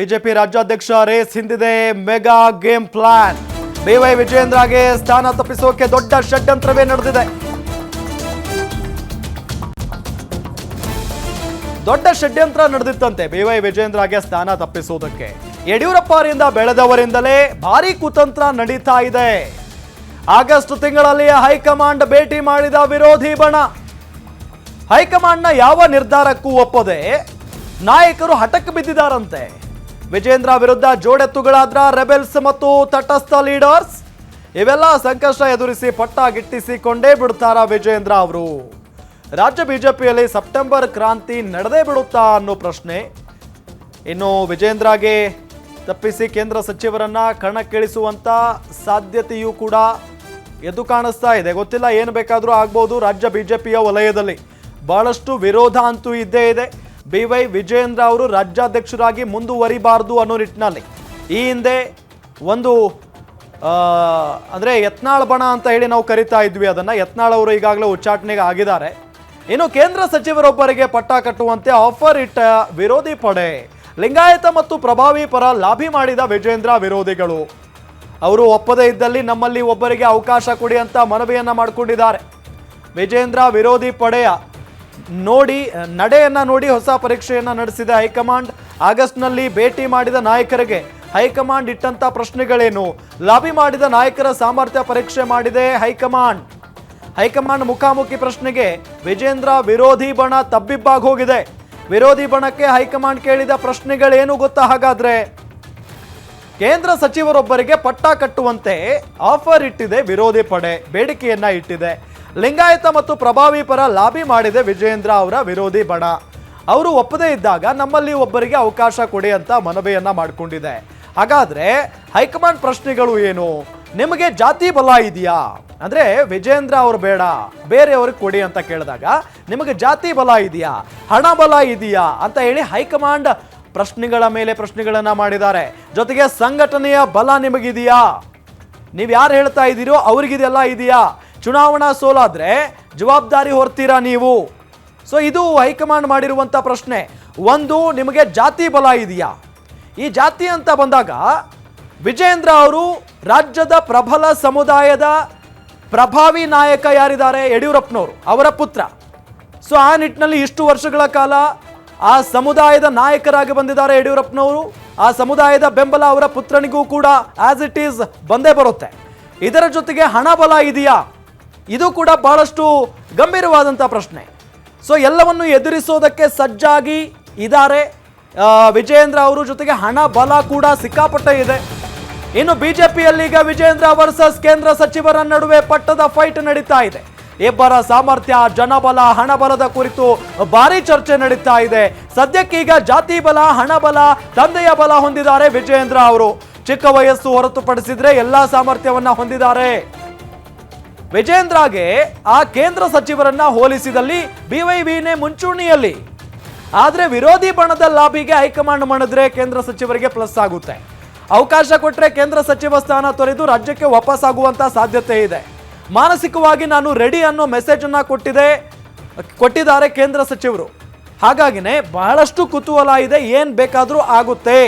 BJP ರಾಜ್ಯಾಧ್ಯಕ್ಷ race ಹಿಂದಿದೆ, mega game plan. B Y ವಿಜಯೇಂದ್ರಗೆ ಸ್ಥಾನ ತಪ್ಪಿಸೋಕೆ ದೊಡ್ಡ ಷಡ್ಯಂತ್ರವೇ ನಡೆದಿದೆ. ದೊಡ್ಡ ಷಡ್ಯಂತ್ರ ನಡೆದಿತ್ತಂತೆ ಬಿವೈ ವಿಜಯೇಂದ್ರಗೆ ಸ್ಥಾನ ತಪ್ಪಿಸುವುದಕ್ಕೆ ಯಡಿಯೂರಪ್ಪ ಅವರಿಂದ ಬೆಳೆದವರಿಂದಲೇ ಭಾರಿ ಕುತಂತ್ರ ನಡೀತಾ ಇದೆ. ಆಗಸ್ಟ್ ತಿಂಗಳಲ್ಲಿ ಹೈಕಮಾಂಡ್ ಭೇಟಿ ಮಾಡಿದ ವಿರೋಧಿ ಬಣ. ಹೈಕಮಾಂಡ್ನ ಯಾವ ನಿರ್ಧಾರಕ್ಕೂ ಒಪ್ಪದೆ ನಾಯಕರು ಹಠಕ್ಕೆ ಬಿದ್ದಿದ್ದಾರಂತೆ. ವಿಜೇಂದ್ರ ವಿರುದ್ಧ ಜೋಡೆತ್ತುಗಳಾದ್ರ ರೆಬೆಲ್ಸ್ ಮತ್ತು ತಟಸ್ಥ ಲೀಡರ್ಸ್. ಇವೆಲ್ಲ ಸಂಕಷ್ಟ ಎದುರಿಸಿ ಪಟ್ಟ ಗಿಟ್ಟಿಸಿಕೊಂಡೇ ಬಿಡ್ತಾರ ವಿಜೇಂದ್ರ ಅವರು. ರಾಜ್ಯ ಬಿಜೆಪಿಯಲ್ಲಿ ಸೆಪ್ಟೆಂಬರ್ ಕ್ರಾಂತಿ ನಡೆದೇ ಬಿಡುತ್ತಾ ಅನ್ನೋ ಪ್ರಶ್ನೆ. ಇನ್ನು ವಿಜೇಂದ್ರಗೆ ತಪ್ಪಿಸಿ ಕೇಂದ್ರ ಸಚಿವರನ್ನ ಕಣಕ್ಕಿಳಿಸುವಂತ ಸಾಧ್ಯತೆಯೂ ಕೂಡ ಎದ್ದು ಕಾಣಿಸ್ತಾ ಇದೆ. ಗೊತ್ತಿಲ್ಲ, ಏನು ಬೇಕಾದರೂ ಆಗ್ಬೋದು ರಾಜ್ಯ ಬಿಜೆಪಿಯ ವಲಯದಲ್ಲಿ. ಬಹಳಷ್ಟು ವಿರೋಧ ಅಂತೂ ಇದ್ದೇ ಇದೆ. ಬಿ ವೈ ವಿಜೇಂದ್ರ ಅವರು ರಾಜ್ಯಾಧ್ಯಕ್ಷರಾಗಿ ಮುಂದುವರಿಬಾರದು ಅನ್ನೋ ನಿಟ್ಟಿನಲ್ಲಿ. ಈ ಹಿಂದೆ ಒಂದು ಅಂದರೆ ಅಂದ್ರೆ ಯತ್ನಾಳ್ ಬಣ ಅಂತ ಹೇಳಿ ನಾವು ಕರಿತಾ ಇದ್ವಿ ಅದನ್ನು. ಯತ್ನಾಳ್ ಅವರು ಈಗಾಗಲೇ ಉಚ್ಚಾಟನೆಗೆ ಆಗಿದ್ದಾರೆ. ಇನ್ನು ಕೇಂದ್ರ ಸಚಿವರೊಬ್ಬರಿಗೆ ಪಟ್ಟ ಕಟ್ಟುವಂತೆ ಆಫರ್ ಇಟ್ಟ ವಿರೋಧಿ ಪಡೆ, ಲಿಂಗಾಯತ ಮತ್ತು ಪ್ರಭಾವಿ ಪರ ಲಾಭಿ ಮಾಡಿದ ವಿಜೇಂದ್ರ ವಿರೋಧಿಗಳು. ಅವರು ಒಪ್ಪದೇ ಇದ್ದಲ್ಲಿ ನಮ್ಮಲ್ಲಿ ಒಬ್ಬರಿಗೆ ಅವಕಾಶ ಕೊಡಿ ಅಂತ ಮನವಿಯನ್ನ ಮಾಡಿಕೊಂಡಿದ್ದಾರೆ. ವಿಜೇಂದ್ರ ವಿರೋಧಿ ಪಡೆಯ ನೋಡಿ ನಡೆಯನ್ನು ನೋಡಿ ಹೊಸ ಪರೀಕ್ಷೆಯನ್ನು ನಡೆಸಿದೆ ಹೈಕಮಾಂಡ್. ಆಗಸ್ಟ್ನಲ್ಲಿ ಭೇಟಿ ಮಾಡಿದ ನಾಯಕರಿಗೆ ಹೈಕಮಾಂಡ್ ಇಟ್ಟಂತ ಪ್ರಶ್ನೆಗಳೇನು? ಲಾಬಿ ಮಾಡಿದ ನಾಯಕರ ಸಾಮರ್ಥ್ಯ ಪರೀಕ್ಷೆ ಮಾಡಿದೆ ಹೈಕಮಾಂಡ್. ಹೈಕಮಾಂಡ್ ಮುಖಾಮುಖಿ ಪ್ರಶ್ನೆಗೆ ವಿಜೇಂದ್ರ ವಿರೋಧಿ ಬಣ ತಬ್ಬಿಬ್ಬಾಗಿ ಹೋಗಿದೆ. ವಿರೋಧಿ ಬಣಕ್ಕೆ ಹೈಕಮಾಂಡ್ ಕೇಳಿದ ಪ್ರಶ್ನೆಗಳೇನು ಗೊತ್ತಾ ಹಾಗಾದ್ರೆ? ಕೇಂದ್ರ ಸಚಿವರೊಬ್ಬರಿಗೆ ಪಟ್ಟ ಕಟ್ಟುವಂತೆ ಆಫರ್ ಇಟ್ಟಿದೆ ವಿರೋಧಿ ಪಡೆ, ಬೇಡಿಕೆಯನ್ನ ಇಟ್ಟಿದೆ. ಲಿಂಗಾಯತ ಮತ್ತು ಪ್ರಭಾವಿ ಪರ ಲಾಬಿ ಮಾಡಿದೆ ವಿಜಯೇಂದ್ರ ಅವರ ವಿರೋಧಿ ಬಣ. ಅವರು ಒಪ್ಪದೇ ಇದ್ದಾಗ ನಮ್ಮಲ್ಲಿ ಒಬ್ಬರಿಗೆ ಅವಕಾಶ ಕೊಡಿ ಅಂತ ಮನವಿಯನ್ನ ಮಾಡಿಕೊಂಡಿದೆ. ಹಾಗಾದ್ರೆ ಹೈಕಮಾಂಡ್ ಪ್ರಶ್ನೆಗಳು ಏನು? ನಿಮಗೆ ಜಾತಿ ಬಲ ಇದೆಯಾ? ಅಂದ್ರೆ ವಿಜಯೇಂದ್ರ ಅವರು ಬೇಡ, ಬೇರೆಯವ್ರಿಗೆ ಕೊಡಿ ಅಂತ ಕೇಳಿದಾಗ ನಿಮಗೆ ಜಾತಿ ಬಲ ಇದೆಯಾ? ಹಣ ಬಲ ಇದೆಯಾ? ಅಂತ ಹೇಳಿ ಹೈಕಮಾಂಡ್ ಪ್ರಶ್ನೆಗಳ ಮೇಲೆ ಪ್ರಶ್ನೆಗಳನ್ನ ಮಾಡಿದ್ದಾರೆ. ಜೊತೆಗೆ ಸಂಘಟನೆಯ ಬಲ ನಿಮಗಿದೆಯಾ? ನೀವು ಯಾರು ಹೇಳ್ತಾ ಇದ್ದೀರೋ ಅವ್ರಿಗಿದೆಲ್ಲ ಇದೆಯಾ? ಚುನಾವಣಾ ಸೋಲಾದ್ರೆ ಜವಾಬ್ದಾರಿ ಹೊರ್ತೀರಾ ನೀವು? ಸೊ ಇದು ಹೈಕಮಾಂಡ್ ಮಾಡಿರುವಂಥ ಪ್ರಶ್ನೆ. ಒಂದು, ನಿಮಗೆ ಜಾತಿ ಬಲ ಇದೆಯಾ? ಈ ಜಾತಿ ಅಂತ ಬಂದಾಗ ವಿಜೇಂದ್ರ ಅವರು ರಾಜ್ಯದ ಪ್ರಬಲ ಸಮುದಾಯದ ಪ್ರಭಾವಿ ನಾಯಕ ಯಾರಿದ್ದಾರೆ? ಯಡಿಯೂರಪ್ಪನವರು, ಅವರ ಪುತ್ರ. ಸೊ ಆ ನಿಟ್ಟಿನಲ್ಲಿ ಇಷ್ಟು ವರ್ಷಗಳ ಕಾಲ ಆ ಸಮುದಾಯದ ನಾಯಕರಾಗಿ ಬಂದಿದ್ದಾರೆ ಯಡಿಯೂರಪ್ಪನವರು. ಆ ಸಮುದಾಯದ ಬೆಂಬಲ ಅವರ ಪುತ್ರನಿಗೂ ಕೂಡ ಆಸ್ ಇಟ್ ಈಸ್ ಬಂದೇ ಬರುತ್ತೆ. ಇದರ ಜೊತೆಗೆ ಹಣ ಬಲ ಇದೆಯಾ? ಇದು ಕೂಡ ಬಹಳಷ್ಟು ಗಂಭೀರವಾದಂಥ ಪ್ರಶ್ನೆ. ಸೊ ಎಲ್ಲವನ್ನು ಎದುರಿಸೋದಕ್ಕೆ ಸಜ್ಜಾಗಿ ಇದ್ದಾರೆ ವಿಜಯೇಂದ್ರ ಅವರು ಜೊತೆಗೆ ಹಣ ಬಲ ಕೂಡ ಸಿಕ್ಕಾಪಟ್ಟೆ ಇದೆ. ಇನ್ನು ಬಿಜೆಪಿಯಲ್ಲಿ ಈಗ ವಿಜೇಂದ್ರ ವರ್ಸಸ್ ಕೇಂದ್ರ ಸಚಿವರ ನಡುವೆ ಪಟ್ಟದ ಫೈಟ್ ನಡೀತಾ ಇದೆ. ಇಬ್ಬರ ಸಾಮರ್ಥ್ಯ, ಜನಬಲ, ಹಣಬಲದ ಕುರಿತು ಭಾರಿ ಚರ್ಚೆ ನಡೀತಾ ಇದೆ. ಸದ್ಯಕ್ಕೀಗ ಜಾತಿ ಬಲ, ಹಣಬಲ, ತಂದೆಯ ಬಲ ಹೊಂದಿದ್ದಾರೆ ವಿಜಯೇಂದ್ರ ಅವರು. ಚಿಕ್ಕ ವಯಸ್ಸು ಹೊರತುಪಡಿಸಿದ್ರೆ ಎಲ್ಲಾ ಸಾಮರ್ಥ್ಯವನ್ನ ಹೊಂದಿದ್ದಾರೆ. ವಿಜೇಂದ್ರಗೆ ಆ ಕೇಂದ್ರ ಸಚಿವರನ್ನ ಹೋಲಿಸಿದಲ್ಲಿ ಬಿವೈವಿನೇ ಮುಂಚೂಣಿಯಲ್ಲಿ. ಆದರೆ ವಿರೋಧಿ ಬಣದ ಲಾಬಿಗೆ ಹೈಕಮಾಂಡ್ ಮಾಡಿದ್ರೆ ಕೇಂದ್ರ ಸಚಿವರಿಗೆ ಪ್ಲಸ್ ಆಗುತ್ತೆ. ಅವಕಾಶ ಕೊಟ್ಟರೆ ಕೇಂದ್ರ ಸಚಿವ ಸ್ಥಾನ ತೊರೆದು ರಾಜ್ಯಕ್ಕೆ ವಾಪಸ್ ಆಗುವಂತ ಸಾಧ್ಯತೆ ಇದೆ. ಮಾನಸಿಕವಾಗಿ ನಾನು ರೆಡಿ ಅನ್ನೋ ಮೆಸೇಜ್ ಅನ್ನ ಕೊಟ್ಟಿದೆ, ಕೊಟ್ಟಿದ್ದಾರೆ ಕೇಂದ್ರ ಸಚಿವರು. ಹಾಗಾಗಿನೇ ಬಹಳಷ್ಟು ಕುತೂಹಲ ಇದೆ, ಏನ್ ಬೇಕಾದರೂ ಆಗುತ್ತೆ.